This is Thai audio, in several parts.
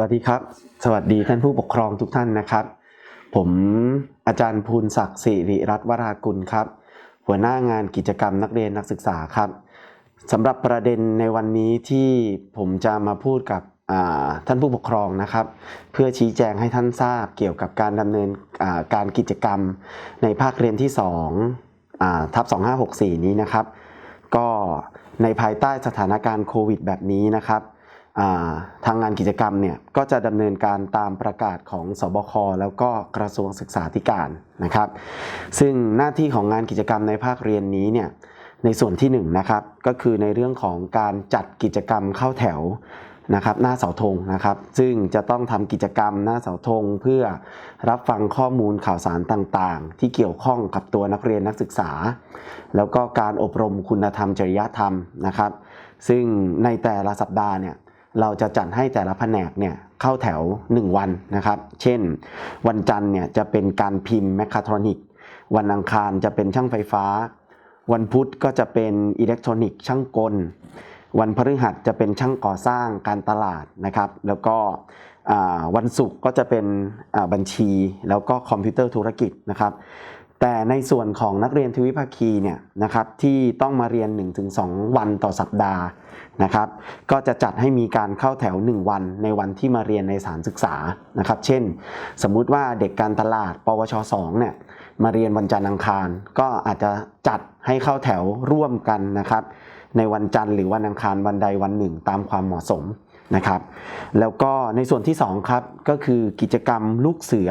วัสดีครับ สวัสดีท่านผู้ปกครองทุกท่านนะครับ ผมอาจารย์ภูลศักดิ์สิริรัตน์วรากุลครับ หัวหน้างานกิจกรรมนักเรียนนักศึกษาครับสำหรับประเด็นในวันนี้ที่ผมจะมาพูดกับท่านผู้ปกครองนะครับ เพื่อชี้แจงให้ท่านทราบเกี่ยวกับการดำเนินการกิจกรรมในภาคเรียนที่2อ่าทับ2564 นี้นะครับ ก็ในภายใต้สถานการณ์โควิดแบบนี้นะครับ ทางงานกิจกรรมเนี่ยก็จะดำเนินการตามประกาศของสบคแล้วก็กระทรวงศึกษาธิการนะครับ ซึ่งหน้าที่ของงานกิจกรรมในภาคเรียนนี้เนี่ยในส่วนที่1นงนะครับก็คือในเรื่องของการจัดกิจกรรมเข้าแถวนะครับหน้าเสาธงนะครับ ซึ่งจะต้องทำกิจกรรมหน้าเสาธงเพื่อรับฟังข้อมูลข่าวสารต่างๆ ที่เกี่ยวข้องกับตัวนักเรียนนักศึกษา แล้วก็การอบรมคุณธรรมจริยธรรมนะครับ ซึ่งในแต่ละสัปดาห์เนี่ย เราจะจัดให้แต่ละแผนกเนี่ยเข้าแถว 1 วันนะครับ เช่น วันจันทร์เนี่ยจะเป็นการพิมพ์แมคคาทรอนิกวันอังคารจะเป็นช่างไฟฟ้า วันพุธก็จะเป็นอิเล็กทรอนิกส์ช่างกล วันพฤหัสจะเป็นช่างก่อสร้างการตลาดนะครับ แล้วก็วันศุกร์ก็จะเป็นบัญชีแล้วก็คอมพิวเตอร์ธุรกิจนะครับ แต่ในส่วนของนักเรียนทวิภาคีเนี่ยนะครับที่ต้องมาเรียน 1-2 วันต่อสัปดาห์นะครับก็จะจัดให้มีการเข้าแถว 1 วันในวันที่มาเรียนในสถารศึกษานะครับเช่น สมมุติว่าเด็กการตลาด ปวช 2 เนี่ยมาเรียนวันจันทร์อังคาร ก็อาจจะจัดให้เข้าแถวร่วมกันนะครับในวันจันทร์หรือวันอังคารวันใดวันหนึ่งตามความเหมาะสมนะครับแล้วก็ในส่วนที่2ครับก็คือกิจกรรมลูกเสือ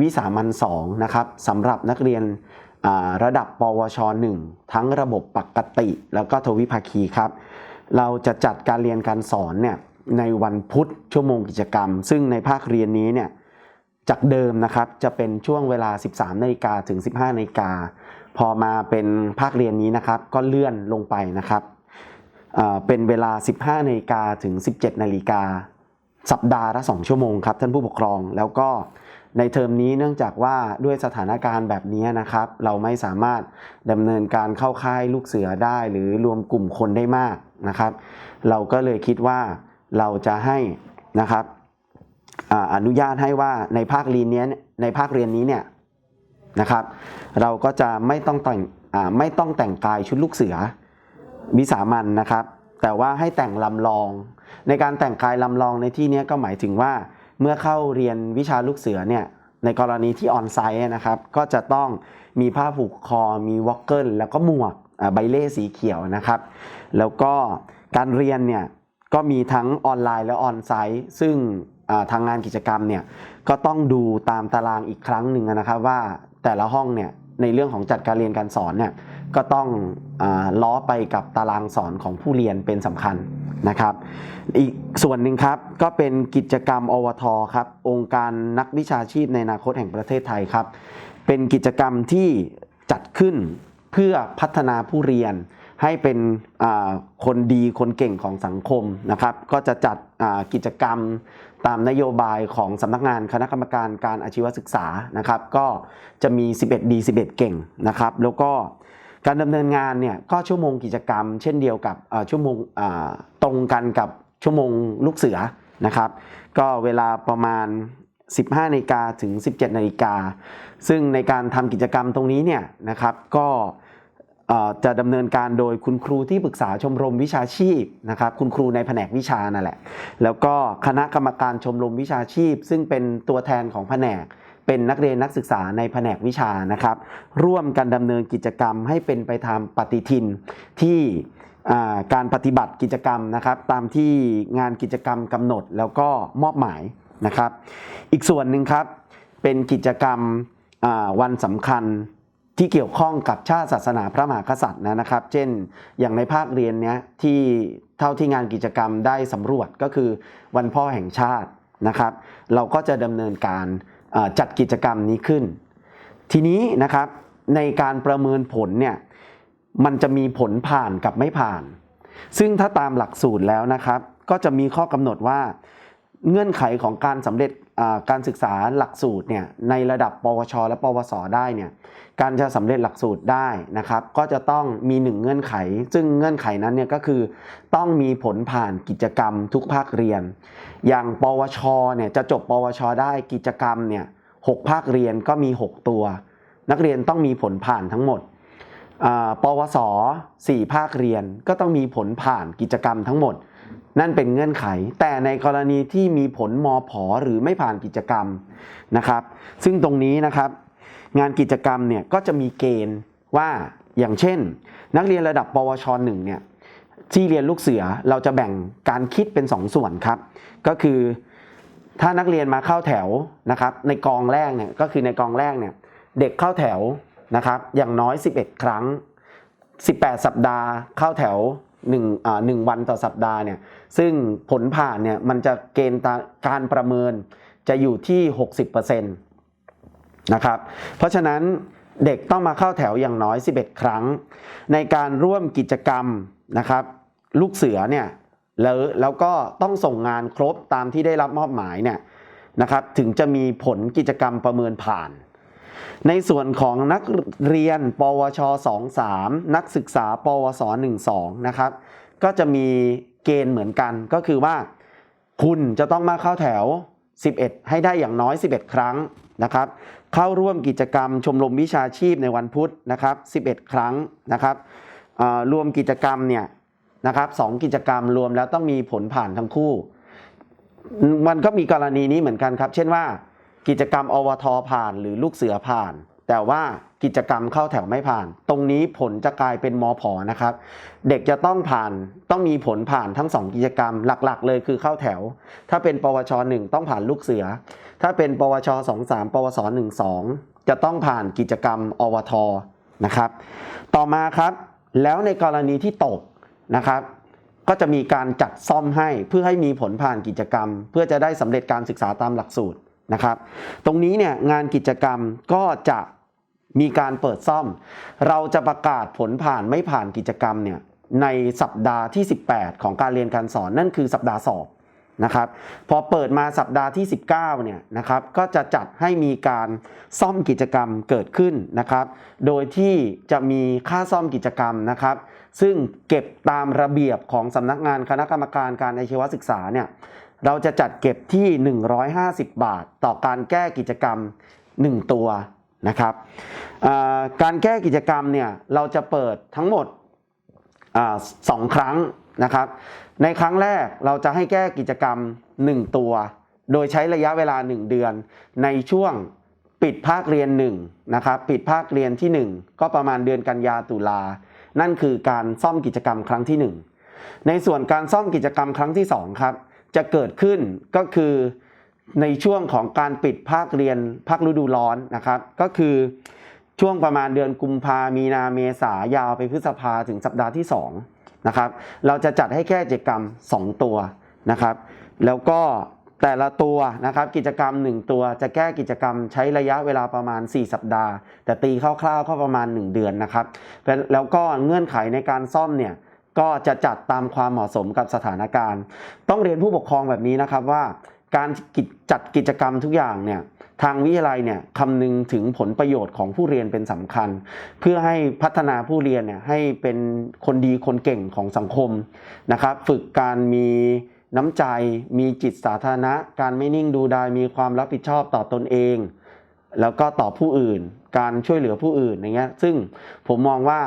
วิสามัน2นะครับสำหรับนักเรียนระดับ ปวช 1 ทั้งระบบปกติ แล้วก็ทวิภาคีครับ เราจะจัดการเรียนการสอนเนี่ยในวันพุธชั่วโมงกิจกรรม ซึ่งในภาคเรียนนี้เนี่ยจากเดิมนะครับจะเป็นช่วงเวลา 13นาฬิกาถึง 15นาฬิกาพอมาเป็นภาคเรียนนี้นะครับ ก็เลื่อนลงไปนะครับเป็นเวลา 15นาฬิกาถึง 17นาฬิกาสัปดาห์ละ 2 ชั่วโมงครับท่านผู้ปกครองแล้วก็ ในเทอมนี้เนื่องจากว่าด้วยสถานการณ์แบบนี้นะครับ เราไม่สามารถดำเนินการเข้าค่ายลูกเสือได้ หรือรวมกลุ่มคนได้มากนะครับ เราก็เลยคิดว่าเราจะให้นะครับออนุญาตให้ว่าในภาคเรียนนี้ในภาคเรียนนี้เนี่ยนะครับ เราก็จะไม่ต้องแต่งไม่ต้องแต่งกายชุดลูกเสือวิสามันนะครับ แต่ว่าให้แต่งลำลอง ในการแต่งกายลำลองในที่นี้ก็หมายถึงว่า เมื่อเข้าเรียนวิชาลูกเสือเนี่ยในกรณีที่ออนไซต์นะครับก็จะต้องมีผ้าผูกคอมีวอกเกิลแล้วก็หมวกใบเล่สีเขียวนะครับ แล้วก็การเรียนเนี่ยก็มีทั้งออนไลน์และออนไซต์ซึ่งทางงานกิจกรรมเนี่ยก็ต้องดูตามตารางอีกครั้งหนึ่งนะครับว่าแต่ละห้องเนี่ย ในเรื่องของจัดการเรียนการสอนเนี่ยก็ต้องอล้อไปกับตารางสอนของผู้เรียนเป็นสำคัญนะครับ อีกส่วนหนึ่งครับก็เป็นกิจกรรมอวทครับองค์การนักวิชาชีพในอนาคตแห่งประเทศไทยครับ เป็นกิจกรรมที่จัดขึ้นเพื่อพัฒนาผู้เรียน ให้เป็นคนดีคนเก่งของสังคมนะครับ ก็จะจัดกิจกรรมตามนโยบายของสำนักงานคณะกรรมการการอาชีวศึกษานะครับ ก็จะมี 11 ดี 11 เก่งนะครับ แล้วก็การดำเนินงานเนี่ยก็ชั่วโมงกิจกรรม เช่นเดียวกับชั่วโมงตรงกันกับชั่วโมงลูกเสือนะครับ ก็เวลาประมาณ 15นาฬิกาถึง 17นาฬิกาซึ่งในการทำกิจกรรมตรงนี้เนี่ยนะครับก็ จะดำเนินการโดยคุณครูที่ปรึกษาชมรมวิชาชีพนะครับคุณครูในแผนกวิชานั่นแหละ แล้วก็คณะกรรมการชมรมวิชาชีพ ซึ่งเป็นตัวแทนของแผนก เป็นนักเรียนนักศึกษาในแผนกวิชานะครับ ร่วมกันดำเนินกิจกรรมให้เป็นไปตามปฏิทินที่การปฏิบัติกิจกรรมนะครับ ตามที่งานกิจกรรมกำหนดแล้วก็มอบหมายนะครับ อีกส่วนหนึ่งครับเป็นกิจกรรมวันสำคัญ ที่เกี่ยวข้องกับชาติศาสนาพระมหากษัตริย์นะครับ เช่น อย่างในภาคเรียนเนี้ยที่เท่าที่งานกิจกรรมได้สำรวจก็คือวันพ่อแห่งชาตินะครับ เราก็จะดำเนินการจัดกิจกรรมนี้ขึ้น ทีนี้นะครับในการประเมินผลเนี่ยมันจะมีผลผ่านกับไม่ผ่าน ซึ่งถ้าตามหลักสูตรแล้วนะครับ ก็จะมีข้อกำหนดว่า เงื่อนไขของการสำเร็จ การศึกษาหลักสูตรเนี่ยในระดับ ปวช และ ปวส ได้เนี่ยการจะสำเร็จหลักสูตรได้นะครับ ก็จะต้องมีหนึ่งเงื่อนไข ซึ่งเงื่อนไขนั้นเนี่ยก็คือต้องมีผลผ่านกิจกรรมทุกภาคเรียน อย่าง ปวช เนี่ยจะจบ ปวช ได้กิจกรรมเนี่ยหกภาคเรียนก็มี 6 ตัว นักเรียนต้องมีผลผ่านทั้งหมดปวส 4 ภาคเรียนก็ต้องมีผลผ่านกิจกรรมทั้งหมด นั่นเป็นเงื่อนไข แต่ในกรณีที่มีผลมผหรือไม่ผ่านกิจกรรมนะครับ ซึ่งตรงนี้นะครับงานกิจกรรมเนี่ยก็จะมีเกณฑ์ว่าอย่างเช่น นักเรียนระดับปวชหนึ่งเนี่ยที่เรียนลูกเสือเราจะแบ่งการคิดเป็น 2ส่วนครับ ก็คือถ้านักเรียนมาเข้าแถวนะครับ ในกองแรกเนี่ยก็คือในกองแรกเนี่ยเด็กเข้าแถวนะครับ อย่างน้อย 11 ครั้ง 18 สัปดาห์เข้าแถว 1อ่าหนึ่งวันต่อสัปดาห์เนี่ยซึ่งผลผ่านเนี่ยมันจะเกณฑ์การประเมินจะอยู่ที่ 60%นะครับเพราะฉะนั้นเด็กต้องมาเข้าแถวอย่างน้อย 11 ครั้ง ในการร่วมกิจกรรมนะครับ ลูกเสือเนี่ยแล้วแล้วก็ต้องส่งงานครบตามที่ได้รับมอบหมายเนี่ยนะครับถึงจะมีผลกิจกรรมประเมินผ่าน ในส่วนของนักเรียน ปวช 23 นักศึกษา ปวส 12 นะครับ ก็จะมีเกณฑ์เหมือนกัน ก็คือว่า คุณจะต้องมาเข้าแถว 11 ให้ได้อย่างน้อย 11 ครั้งนะครับ เข้าร่วมกิจกรรมชมรมวิชาชีพในวันพุธนะครับ 11 ครั้งนะครับรวมกิจกรรมเนี่ยนะครับสองกิจกรรมรวมแล้วต้องมีผลผ่านทั้งคู่ มันก็มีกรณีนี้เหมือนกันครับ เช่นว่า กิจกรรมอวทผ่านหรือลูกเสือผ่าน แต่ว่ากิจกรรมเข้าแถวไม่ผ่าน ตรงนี้ผลจะกลายเป็นมผอนะครับ เด็กจะต้องผ่านต้องมีผลผ่านทั้ง 2 กิจกรรมหลักๆ เลยคือเข้าแถว ถ้าเป็นปวช 1 ต้องผ่านลูกเสือ ถ้าเป็นปวช 23 ปวส 12 จะต้องผ่านกิจกรรมอวทนะครับ ต่อมาครับ แล้วในกรณีที่ตกนะครับก็จะมีการจัดซ่อมให้เพื่อให้มีผลผ่านกิจกรรม เพื่อจะได้สำเร็จการศึกษาตามหลักสูตร นะครับ ตรงนี้เนี่ยงานกิจกรรมก็จะมีการเปิดซ่อม เราจะประกาศผลผ่านไม่ผ่านกิจกรรมเนี่ยในสัปดาห์ที่ 18 ของการเรียนการสอนนั่นคือสัปดาห์สอบนะครับพอเปิดมาสัปดาห์ที่ 19เนี่ยนะครับก็จะจัดให้มีการซ่อมกิจกรรมเกิดขึ้นนะครับ โดยที่จะมีค่าซ่อมกิจกรรมนะครับ ซึ่งเก็บตามระเบียบของสำนักงานคณะกรรมการการอาชีวศึกษาเนี่ย เราจะจัดเก็บที่ 150 บาท ต่อการแก้กิจกรรม 1 ตัวนะครับการแก้กิจกรรมเนี่ยเราจะเปิดทั้งหมดอสองครั้งนะครับ ในครั้งแรกเราจะให้แก้กิจกรรม 1 ตัว โดยใช้ระยะเวลา 1 เดือน ในช่วงปิดภาคเรียน1นะครับปิดภาคเรียนที่ 1 ก็ประมาณเดือนกันยาตุลา นั่นคือการซ่อมกิจกรรมครั้งที่ 1 ในส่วนการซ่อมกิจกรรมครั้งที่ 2 ครับ จะเกิดขึ้นก็คือในช่วงของการปิดภาคเรียนภาคฤดูร้อนนะครับ ก็คือช่วงประมาณเดือนกุมภามีนาเมษายาวไปพฤษภาถึงสัปดาห์ที่2นะครับเราจะจัดให้แค่กิจกรรม 2 ตัวนะครับ แล้วก็แต่ละตัวนะครับกิจกรรม 1 ตัวจะแก้กิจกรรมใช้ระยะเวลาประมาณ 4 สัปดาห์ แต่ตีคร่าวๆก็ประมาณ 1 เดือนนะครับ แล้วก็เงื่อนไขในการซ่อมเนี่ย ก็จะจัดตามความเหมาะสมกับสถานการณ์ ต้องเรียนผู้ปกครองแบบนี้นะครับว่า การจจัดกิจกรรมทุกอย่างเนี่ยทางวิทยาลัยเนี่ยคำนึงถึงผลประโยชน์ของผู้เรียนเป็นสำคัญ เพื่อให้พัฒนาผู้เรียนเนี่ยให้เป็นคนดีคนเก่งของสังคมนะครับ ฝึกการมีน้ำใจ มีจิตสาธารณะ การไม่นิ่งดูดายมีความรับผิดชอบต่อตนเอง แล้วก็ต่อผู้อื่น การช่วยเหลือผู้อื่นอย่างเงี้ยซึ่งผมมองว่า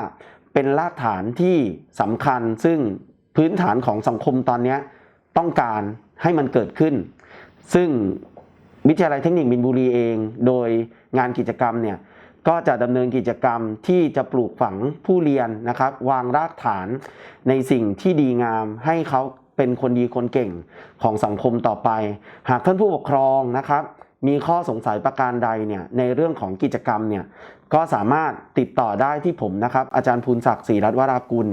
เป็นรากฐานที่สำคัญซึ่งพื้นฐานของสังคมตอนนี้ต้องการให้มันเกิดขึ้น ซึ่งวิทยาลัยเทคนิคมินบุรีเอง โดยงานกิจกรรมเนี่ยก็จะดำเนินกิจกรรมที่จะปลูกฝังผู้เรียนนะครับ วางรากฐานในสิ่งที่ดีงามให้เขาเป็นคนดีคนเก่งของสังคมต่อไป หากท่านผู้ปกครองนะครับ มีข้อสงสัยประการใดเนี่ยในเรื่องของกิจกรรมเนี่ยก็สามารถติดต่อได้ที่ผมนะครับ อาจารย์ภูลศักดิ์ศรีรัตนวรากุล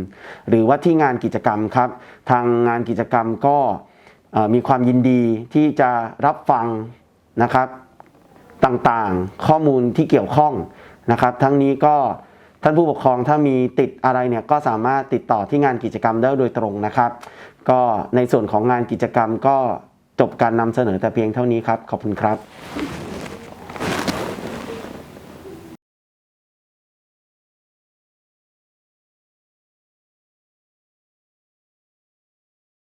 หรือว่าที่งานกิจกรรมครับ ทางงานกิจกรรมก็มีความยินดีที่จะรับฟังนะครับต่างๆ ข้อมูลที่เกี่ยวข้องนะครับ ทั้งนี้ก็ท่านผู้ปกครองถ้ามีติดอะไรเนี่ยก็สามารถติดต่อที่งานกิจกรรมได้โดยตรงนะครับ ก็ในส่วนของงานกิจกรรมก็ จบการนำเสนอแต่เพียงเท่านี้ครับ ขอบคุณครับ